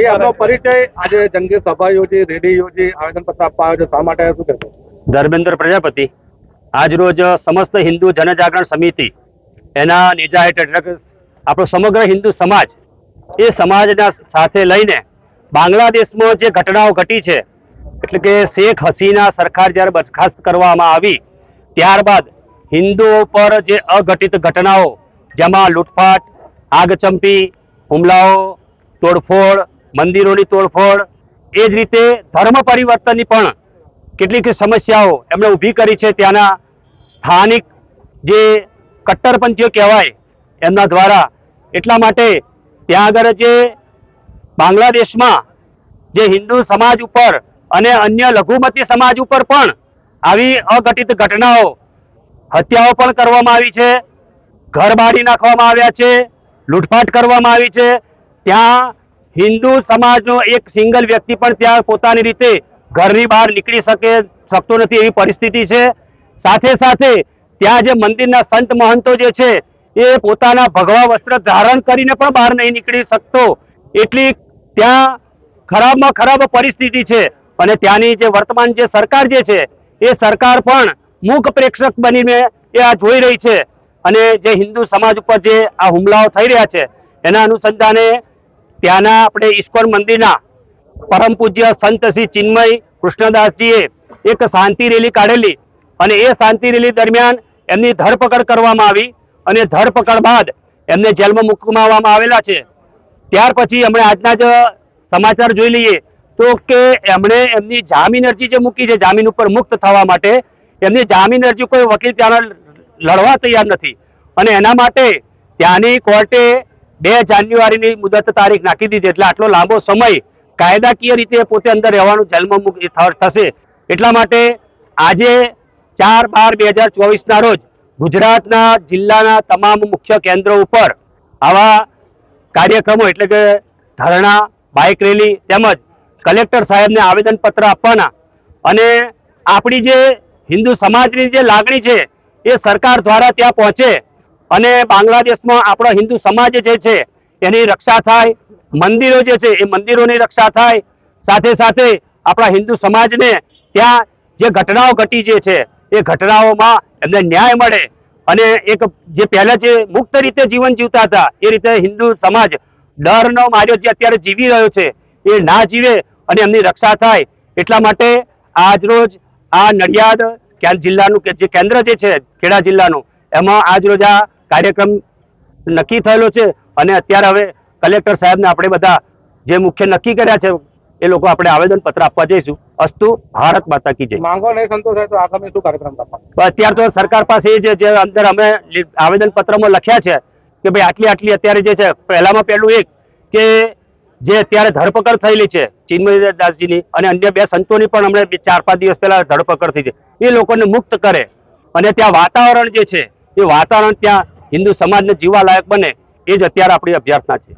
એ આપનો પરિચય આજે જંગી સભા યોજી રેલી યોજી આવેદનપત્ર આપવા આવ્યો છે શા માટે શું કહેશો? ધર્મેન્દ્ર પ્રજાપતિ આજરોજ સમસ્ત હિન્દુ જનજાગરણ સમિતિ એના નેજા હેઠળ આપણો સમગ્ર હિન્દુ સમાજ એ સમાજના સાથે લઈને બાંગ્લાદેશમાં જે ઘટનાઓ ઘટી છે એટલે કે શેખ હસીના સરકાર જ્યારે બરખાસ્ત કરવામાં આવી ત્યારબાદ હિન્દુઓ પર જે અઘટિત ઘટનાઓ જેમાં લૂંટફાટ આગચંપી હુમલાઓ તોડફોડ મંદિરોની તોડફોડ, એ જ રીતે ધર્મ પરિવર્તનની પણ કેટલીક સમસ્યાઓ એમણે ઊભી કરી છે. ત્યાંના સ્થાનિક જે કટ્ટરપંથીઓ કહેવાય, એમના દ્વારા એટલા માટે ત્યાં આગળ જે બાંગ્લાદેશમાં જે હિન્દુ સમાજ ઉપર અને અન્ય લઘુમતી સમાજ ઉપર પણ આવી અઘટિત ઘટનાઓ, હત્યાઓ પણ કરવામાં આવી છે. ઘર બાળી નાખવામાં આવ્યા છે. લૂંટફાટ કરવામાં આવી છે. ત્યાં હિન્દુ સમાજનો એક સિંગલ વ્યક્તિ પણ ત્યાં પોતાની રીતે ઘરની બહાર નીકળી શકે, શકતો નથી એવી પરિસ્થિતિ છે. સાથે સાથે ત્યાં જે મંદિરના સંત મહંતો જે છે, એ પોતાના ભગવા વસ્ત્ર ધારણ કરીને પણ બહાર નહીં નીકળી શકતો. એટલી ત્યાં ખરાબમાં ખરાબ પરિસ્થિતિ છે. અને ત્યાંની જે વર્તમાન જે સરકાર જે છે, એ સરકાર પણ મૂક પ્રેક્ષક બનીને એ આ જોઈ રહી છે. અને જે હિન્દુ સમાજ ઉપર જે આ હુમલાઓ થઈ રહ્યા છે, એના અનુસંધાને ત્યાંના આપણે ઇસ્કોન મંદિરના પરમ પૂજ્ય સંત શ્રી ચિન્મય કૃષ્ણદાસજીએ એક શાંતિ રેલી કાઢેલી અને એ શાંતિ રેલી દરમિયાન એમની ધરપકડ કરવામાં આવી અને ધરપકડ બાદ એમને જેલમાં મૂકવામાં આવેલા છે. ત્યાર પછી હમણાં આજના જ સમાચાર જોઈ લઈએ તો કે એમણે એમની જામીન અરજી જે મૂકી છે, જામીન ઉપર મુક્ત થવા માટે એમની જામીન અરજી કોઈ વકીલ ત્યાંના લડવા તૈયાર નથી. અને એના માટે ત્યાંની કોર્ટે બે જાન્યુઆરીની મુદત તારીખ નાખી દીધી એટલે આટલો લાંબો સમય કાયદાકીય રીતે પોતે અંદર રહેવાનું જન્મમુખ થશે. એટલા માટે આજે ચાર બાર બે હજાર ચોવીસના રોજ ગુજરાતના જિલ્લાના તમામ મુખ્ય કેન્દ્રો ઉપર આવા કાર્યક્રમો એટલે કે ધરણા, બાઇક રેલી તેમજ કલેક્ટર સાહેબને આવેદનપત્ર આપવાના અને આપણી જે હિન્દુ સમાજની જે લાગણી છે એ સરકાર દ્વારા ત્યાં પહોંચે અને બાંગ્લાદેશમાં આપણો હિન્દુ સમાજ જે છે, એની રક્ષા થાય, મંદિરો જે છે, એ મંદિરોની રક્ષા થાય. સાથે સાથે આપણા હિન્દુ સમાજને ત્યાં જે ઘટનાઓ ઘટી જે છે, એ ઘટનાઓમાં એમને ન્યાય મળે. અને એક જે પહેલા જે મુક્ત રીતે જીવન જીવતા હતા, એ રીતે હિન્દુ સમાજ ડરનો માર્યો જે અત્યારે જીવી રહ્યો છે, એ ના જીવે અને એમની રક્ષા થાય. એટલા માટે આજરોજ આ નડિયાદ જિલ્લાનું કે જે કેન્દ્ર જે છે, ખેડા જિલ્લાનું, એમાં આજરોજ આ કાર્યક્રમ નક્કી થયેલો છે અને અત્યારે હવે કલેક્ટર સાહેબને આપણે બધા જે મુખ્ય નક્કી કર્યા છે એ લોકો આપણે આવેદન પત્ર આપવા જઈશું. અસ્તુ ભારત માતા કી જય. માંગો નહીં સંતોષાય તો આગામી શું કાર્યક્રમ અત્યાર તો સરકાર પાસે છે જે અંદર અમે આવેદન પત્રમાં લખ્યા છે કે ભાઈ આટલી આટલી અત્યારે જે છે પહેલામાં પહેલું એક કે જે અત્યારે ધરપકડ થયેલી છે ચિન્મય દાસજીની અને અન્ય બે સંતોની પણ હમણાં ચાર પાંચ દિવસ પહેલા ધરપકડ થઈ છે. એ લોકોને મુક્ત કરે. અને ત્યાં વાતાવરણ જે છે એ વાતાવરણ ત્યાં હિન્દુ સમાજને જીવવા લાયક બને એ જ અત્યારે આપણી અભ્યર્થના છે.